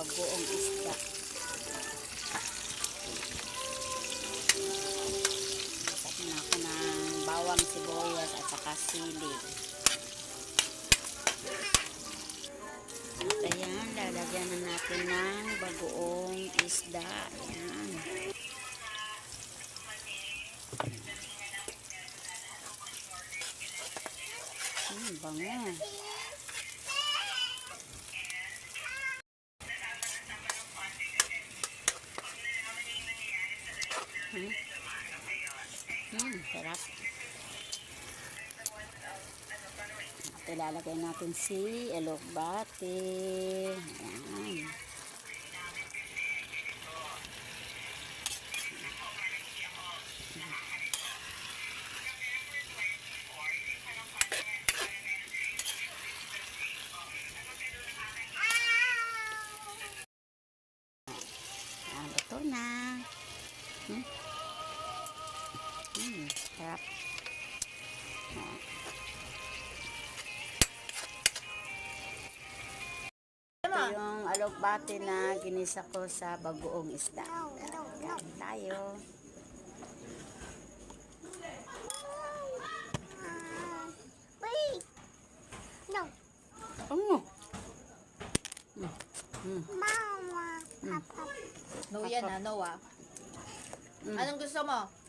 bagoong isda. Isap na ako ng bawang sibuyas at saka sili. At ayan, lalagyan na natin ng bagoong isda. Ayan. Hmm, bango. Hmm. Hmm, sarap. At ilalagay natin si elokbate. Ayan. Ah, luto na. Hmm? Hmm, sarap. Ah. Ito yung alokbate na ginisa ko sa bagoong isda. Kain tayo. Wait. No. Ano? Hmm. Hmm. Mama. Papa. No yan ah, no ah. Mm. Anong gusto mo?